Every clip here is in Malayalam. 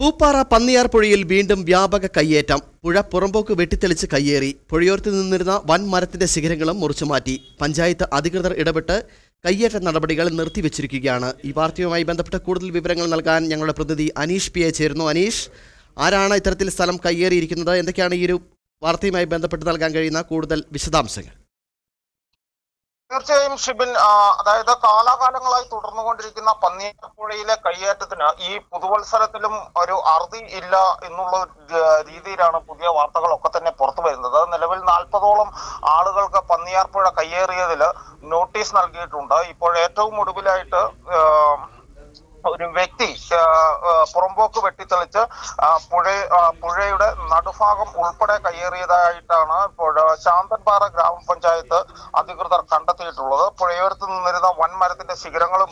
പൂപ്പാറ പന്നിയാർ പുഴയിൽ വീണ്ടും വ്യാപക കയ്യേറ്റം. പുഴ പുറമ്പോക്ക് വെട്ടിത്തെളിച്ച് കയ്യേറി. പുഴയോരത്ത് നിന്നിരുന്ന വൻ മരത്തിന്റെ ശിഖരങ്ങളും മുറിച്ചുമാറ്റി പഞ്ചായത്ത് അധികൃതർ ഇടപെട്ട് കയ്യേറ്റ നടപടികൾ നിർത്തിവെച്ചിരിക്കുകയാണ്. ഈ വാർത്തയുമായി ബന്ധപ്പെട്ട കൂടുതൽ വിവരങ്ങൾ നൽകാൻ ഞങ്ങളുടെ പ്രതിനിധി അനീഷ് പി ചേരുന്നു. അനീഷ് ആരാണ് ഇത്തരത്തിൽ സ്ഥലം കയ്യേറിയിരിക്കുന്നത്? എന്തൊക്കെയാണ് ഈ ഒരു വാർത്തയുമായി ബന്ധപ്പെട്ട് നൽകാൻ കഴിയുന്ന കൂടുതൽ വിശദാംശങ്ങൾ? തീർച്ചയായും ഷിബിൻ അതായത് കാലാകാലങ്ങളായി തുടർന്നുകൊണ്ടിരിക്കുന്ന പന്നിയാർപ്പുഴയിലെ കയ്യേറ്റത്തിന് ഈ പുതുവത്സരത്തിലും ഒരു അറുതി ഇല്ല എന്നുള്ള രീതിയിലാണ് പുതിയ വാർത്തകളൊക്കെ തന്നെ പുറത്തു വരുന്നത്. നിലവിൽ നാൽപ്പതോളം ആളുകൾക്ക് പന്നിയാർപ്പുഴ കയ്യേറിയതിൽ നോട്ടീസ് നൽകിയിട്ടുണ്ട്. ഇപ്പോൾ ഏറ്റവും ഒടുവിലായിട്ട് ഒരു വ്യക്തി പുറമ്പോക്ക് വെട്ടിത്തെളിച്ച് പുഴ പുഴയുടെ നടുഭാഗം ഉൾപ്പെടെ കയ്യേറിയതായിട്ടാണ് ശാന്തൻപാറ ഗ്രാമപഞ്ചായത്ത് അധികൃതർ കണ്ടെത്തിയിട്ടുള്ളത്. പുഴയോരത്ത് നിന്നിരുന്ന വൻമരത്തിന്റെ ശിഖരങ്ങളും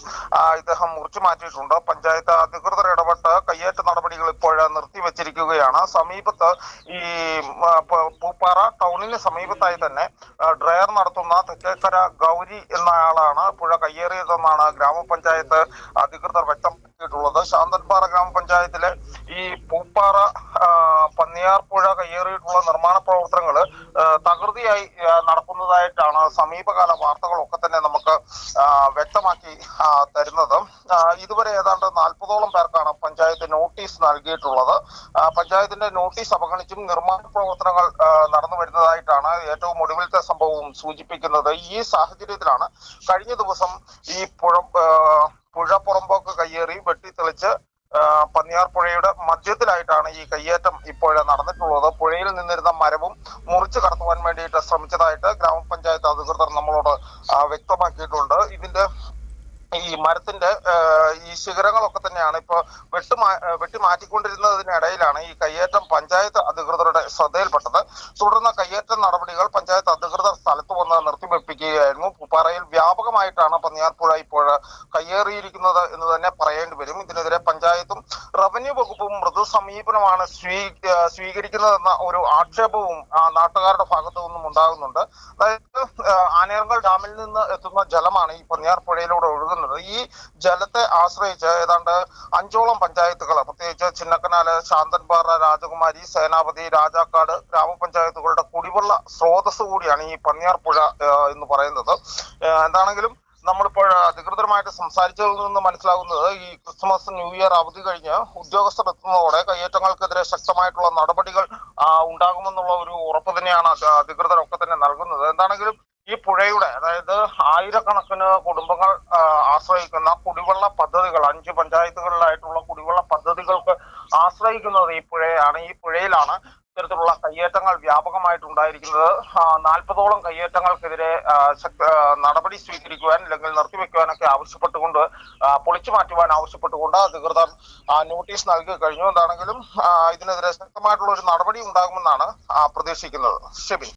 ഇദ്ദേഹം മുറിച്ചു മാറ്റിയിട്ടുണ്ട്. പഞ്ചായത്ത് അധികൃതർ ഇടപെട്ട് കയ്യേറ്റ നടപടികൾ ഇപ്പോൾ നിർത്തിവെച്ചിരിക്കുകയാണ്. സമീപത്ത് ഈ പൂപ്പാറ ടൗണിന് സമീപത്തായി തന്നെ ഡ്രയർ നടത്തുന്ന തെക്കേക്കര ഗൗരി എന്നയാളാണ് പുഴ കയ്യേറിയതെന്നാണ് ഗ്രാമപഞ്ചായത്ത് അധികൃതർ വ്യക്തമാക്കിയിട്ടുള്ളത് ശാന്തൻപാറ ഗ്രാമപഞ്ചായത്തിലെ ഈ പൂപ്പാറ ആ, പന്നിയാർ പുഴ കയ്യേറിയിട്ടുള്ള നിർമ്മാണ പ്രവർത്തനങ്ങൾ തകൃതിയായി നടക്കുന്നതായിട്ടാണ് സമീപകാല വാർത്തകളൊക്കെ തന്നെ നമുക്ക് വ്യക്തമാക്കി തരുന്നത്. ഇതുവരെ ഏതാണ്ട് നാൽപ്പതോളം പേർക്കാണ് പഞ്ചായത്ത് നോട്ടീസ് നൽകിയിട്ടുള്ളത്. പഞ്ചായത്തിന്റെ നോട്ടീസ് അവഗണിച്ചും നിർമ്മാണ പ്രവർത്തനങ്ങൾ നടന്നു വരുന്നതായിട്ടാണ് ഏറ്റവും ഒടുവിലത്തെ സംഭവവും സൂചിപ്പിക്കുന്നത്. ഈ സാഹചര്യത്തിലാണ് കഴിഞ്ഞ ദിവസം ഈ പുഴ പുഴ പുറമ്പോക്ക് കയ്യേറി വെട്ടിത്തെളിച്ച് പന്നിയാർ പുഴയുടെ മധ്യത്തിലായിട്ടാണ് ഈ കയ്യേറ്റം ഇപ്പോൾ നടന്നിട്ടുള്ളത്. പുഴയിൽ നിന്നിരുന്ന മരവും മുറിച്ചു കടത്തുവാൻ വേണ്ടിയിട്ട് ശ്രമിച്ചതായിട്ട് ഗ്രാമപഞ്ചായത്ത് അധികൃതർ നമ്മളോട് വ്യക്തമാക്കിയിട്ടുണ്ട്. ഇതിന്റെ ഈ മരത്തിന്റെ ഈ ശിഖരങ്ങളൊക്കെ തന്നെയാണ് ഇപ്പൊ വെട്ടുമാ വെട്ടിമാറ്റിക്കൊണ്ടിരുന്നതിനിടയിലാണ് ഈ കയ്യേറ്റം പഞ്ചായത്ത് അധികൃതരുടെ ശ്രദ്ധയിൽപ്പെട്ടത്. തുടർന്ന് കയ്യേറ്റ നടപടികൾ പഞ്ചായത്ത് അധികൃതർ വന്ന് നിർത്തിവെപ്പിക്കുകയായിരുന്നു പൂപ്പാറയിൽ വ്യാപകമായിട്ടാണ് പന്നിയാർപ്പുഴ ഇപ്പോൾ കയ്യേറിയിരിക്കുന്നത് എന്ന് തന്നെ പറയേണ്ടി വരും. ഇതിനെതിരെ പഞ്ചായത്തും റവന്യൂ വകുപ്പും മൃദു സമീപനമാണ് സ്വീ സ്വീകരിക്കുന്നതെന്ന ഒരു ആക്ഷേപവും നാട്ടുകാരുടെ ഭാഗത്തു നിന്നും ഉണ്ടാകുന്നുണ്ട്. അതായത് ആനേറങ്കൽ ഡാമിൽ നിന്ന് എത്തുന്ന ജലമാണ് ഈ പന്നിയാർ പുഴയിലൂടെ ഒഴുകുന്നത്. ഈ ജലത്തെ ആശ്രയിച്ച് ഏതാണ്ട് അഞ്ചോളം പഞ്ചായത്തുകൾ പ്രത്യേകിച്ച് ചിന്നക്കനാല് ശാന്തൻപാറ രാജകുമാരി സേനാപതി രാജാക്കാട് ഗ്രാമപഞ്ചായത്തുകളുടെ കുടിവെള്ള സ്രോതസ് കൂടിയാണ് ഈ പന്നിയാർ പുഴ എന്ന് പറയുന്നത്. എന്താണെങ്കിലും നമ്മളിപ്പോൾ അധികൃതരുമായിട്ട് സംസാരിച്ചതിൽ നിന്ന് മനസ്സിലാകുന്നത് ഈ ക്രിസ്മസ് ന്യൂ ഇയർ അവധി കഴിഞ്ഞ് ഉദ്യോഗസ്ഥർ എത്തുന്നതോടെ കയ്യേറ്റങ്ങൾക്കെതിരെ ശക്തമായിട്ടുള്ള നടപടികൾ ഉണ്ടാകുമെന്നുള്ള ഒരു ഉറപ്പ് തന്നെയാണ് അധികൃതരൊക്കെ തന്നെ നൽകുന്നത്. എന്താണെങ്കിലും അതായത് ആയിരക്കണക്കിന് കുടുംബങ്ങൾ ആശ്രയിക്കുന്ന കുടിവെള്ള പദ്ധതികൾ അഞ്ച് പഞ്ചായത്തുകളിലായിട്ടുള്ള കുടിവെള്ള പദ്ധതികൾക്ക് ആശ്രയിക്കുന്നത് ഈ പുഴയാണ്. ഈ പുഴയിലാണ് ഇത്തരത്തിലുള്ള കയ്യേറ്റങ്ങൾ വ്യാപകമായിട്ടുണ്ടായിരിക്കുന്നത്. നാൽപ്പതോളം കയ്യേറ്റങ്ങൾക്കെതിരെ നടപടി സ്വീകരിക്കുവാൻ അല്ലെങ്കിൽ നിർത്തിവെക്കുവാനൊക്കെ ആവശ്യപ്പെട്ടുകൊണ്ട് പൊളിച്ചു മാറ്റുവാൻ ആവശ്യപ്പെട്ടുകൊണ്ട് അധികൃതർ നോട്ടീസ് നൽകി കഴിഞ്ഞു. എന്താണെങ്കിലും ഇതിനെതിരെ ശക്തമായിട്ടുള്ള ഒരു നടപടി ഉണ്ടാകുമെന്നാണ് പ്രതീക്ഷിക്കുന്നത്. ഷെബിൻ